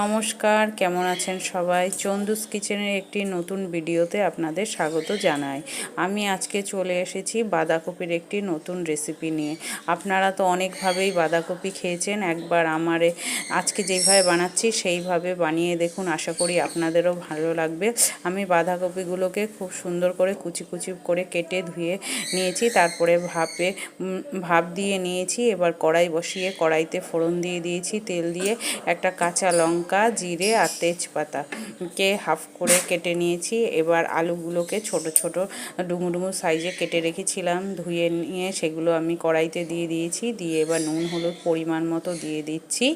নমস্কার, কেমন আছেন সবাই? চন্দুস কিচেনের একটি নতুন ভিডিওতে আপনাদের স্বাগত জানাই। আমি আজকে চলে এসেছি বাঁধাকপির একটি নতুন রেসিপি নিয়ে। আপনারা তো অনেকভাবেই বাঁধাকপি খেয়েছেন, একবার আমারে আজকে যেইভাবে বানাচ্ছি সেইভাবে বানিয়ে দেখুন, আশা করি আপনাদেরও ভালো লাগবে। আমি বাঁধাকপিগুলোকে খুব সুন্দর করে কুচি কুচি করে কেটে ধুয়ে নিয়েছি, তারপরে ভাপে ভাপ দিয়ে নিয়েছি, এবার কড়াই বসিয়ে কড়াইতে ফোড়ন দিয়ে দিয়েছি, তেল দিয়ে একটা কাঁচা লঙ্কা জিরে আর তেজপাতা কে হাফ করে কেটে নিয়েছি। এবার আলুগুলোকে ছোট ছোট ডুমু ডুমু সাইজে কেটে রেখেছিলাম। ধুয়ে নিয়ে সেগুলো আমি কড়াইতে দিয়ে দিয়েছি। দিয়ে এবার নুন, হলুদ পরিমাণ মতো দিয়ে দিচ্ছি।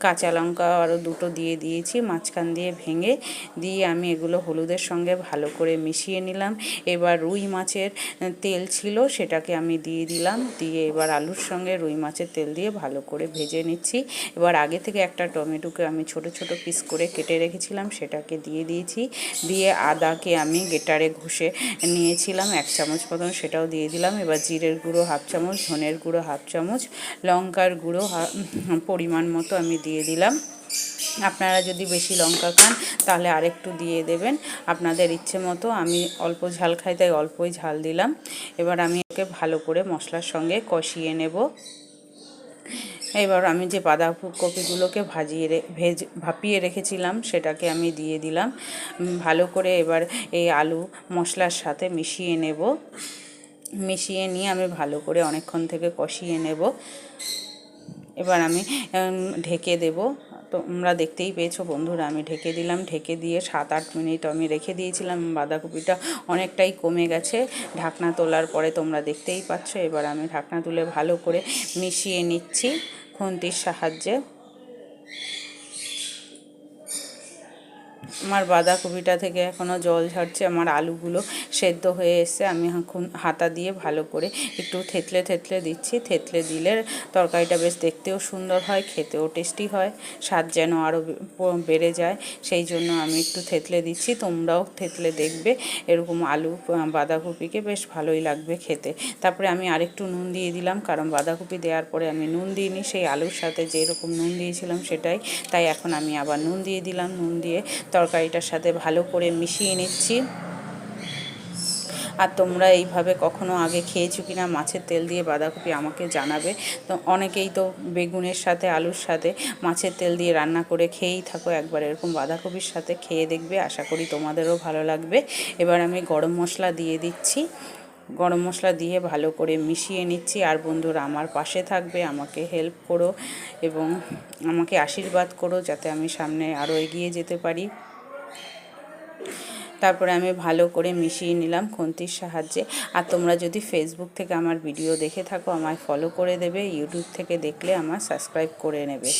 কাঁচা লঙ্কা আরও দুটো দিয়ে দিয়েছি মাঝখান দিয়ে ভেঙে। দিয়ে আমি এগুলো হলুদের সঙ্গে ভালো করে মিশিয়ে নিলাম। এবার রুই মাছের তেল ছিল সেটাকে আমি দিয়ে দিলাম। দিয়ে এবার আলুর সঙ্গে রুই মাছের তেল দিয়ে ভালো করে ভেজে নিচ্ছি। এবার আগে থেকে একটা টমেটোকে আমি ছোট ছোট পিস করে কেটে রেখেছিলাম, সেটাকে দিয়ে দিয়েছি। দিয়ে আদাকে আমি গেটারে ঘষে নিয়েছিলাম এক চামচ মতন, সেটাও দিয়ে দিলাম। এবার জিরের গুঁড়ো হাফ চামচ, ধনের গুঁড়ো হাফ চামচ, লঙ্কার গুঁড়ো পরিমাণ মতো আমি দিয়ে দিলাম। আপনারা যদি বেশি লঙ্কা খান, তাহলে আরেকটু দিয়ে দেবেন। আপনাদের ইচ্ছে মতো আমি অল্প ঝাল খাই, তাই অল্পই ঝাল দিলাম। এবার আমি ওকে ভালো করে মশলার সঙ্গে কষিয়ে নেব। এবার আমি যে বাঁধা বাঁধাকপিগুলোকে ভাজিয়ে ভেজ, ভাপিয়ে রেখেছিলাম, সেটাকে আমি দিয়ে দিলাম। ভালো করে এবার এই আলু মশলার সাথে মিশিয়ে নেব। মিশিয়ে নিয়ে আমি ভালো করে অনেকক্ষণ থেকে কষিয়ে নেব। এবার আমি ঢেকে দেব। তোমরা দেখতেই পেয়েছ বন্ধুরা, আমি ঢেকে দিলাম। ঢেকে দিয়ে সাত আট মিনিট আমি রেখে দিয়েছিলাম বাঁধাকপিটা। অনেকটাই কমে গেছে। ঢাকনা তোলার পরে তোমরা দেখতেই পাচ্ছ। এবার আমি ঢাকনা তুলে ভালো করে মিশিয়ে নিচ্ছি। খুন্তির সাহায্যে আমার বাঁধাকপিটা থেকে এখনও জল ঝরছে, আমার আলুগুলো সেদ্ধ হয়ে এসছে। আমি এখন হাতা দিয়ে ভালো করে একটু থেতলে থেতলে দিচ্ছি। থেতলে দিলে তরকারিটা বেশ দেখতেও সুন্দর হয়, খেতেও টেস্টি হয়, স্বাদ যেন আরও বেড়ে যায়। সেই জন্য আমি একটু থেতলে দিচ্ছি। তোমরাও থেতলে দেখবে, এরকম আলু বাঁধাকপিকে বেশ ভালোই লাগবে খেতে। তারপরে আমি আরেকটু নুন দিয়ে দিলাম, কারণ বাঁধাকপি দেওয়ার পরে আমি নুন দিইনি, সেই আলুর সাথে যেরকম নুন দিয়েছিলাম সেটাই। তাই এখন আমি আবার নুন দিয়ে দিলাম। নুন দিয়ে তরকারিটার সাথে ভালো করে মিশিয়ে নিচ্ছি। আর তোমরা এইভাবে কখনো আগে খেয়েছো কিনা, মাছের তেল দিয়ে বাঁধাকপি আমাকে জানাবে। তো অনেকেই তো বেগুনের সাথে, আলুর সাথে মাছের তেল দিয়ে রান্না করে খেয়েই থাকো, একবার এরকম বাঁধাকপির সাথে খেয়ে দেখবে। আশা করি তোমাদেরও ভালো লাগবে। এবার আমি গরম মশলা দিয়ে দিচ্ছি। গরম মশলা দিয়ে ভালো করে মিশিয়ে নিচ্ছি। আর বন্ধুরা, আমার পাশে থাকবে, আমাকে হেল্প করো এবং আমাকে আশীর্বাদ করো যাতে আমি সামনে আরও এগিয়ে যেতে পারি। তারপরে আমি ভালো করে মিশিয়ে নিলাম খুন্তির সাহায্যে। আর তোমরা যদি ফেসবুক থেকে আমার ভিডিও দেখে থাকো, আমায় ফলো করে দেবে ইউটিউব থেকে দেখলে আমার সাবস্ক্রাইব করে নেবে।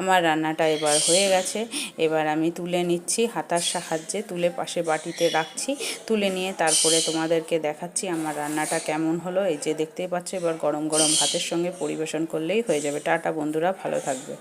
আমার রান্নাটা এবার হয়ে গেছে। এবার আমি তুলে নিচ্ছি, হাতার সাহায্যে তুলে পাশে বাটিতে রাখছি। তুলে নিয়ে তারপরে তোমাদেরকে দেখাচ্ছি আমার রান্নাটা কেমন হলো। এই যে দেখতেই পাচ্ছ, এবার গরম গরম ভাতের সঙ্গে পরিবেশন করলেই হয়ে যাবে। টাটা বন্ধুরা, ভালো থাকবে।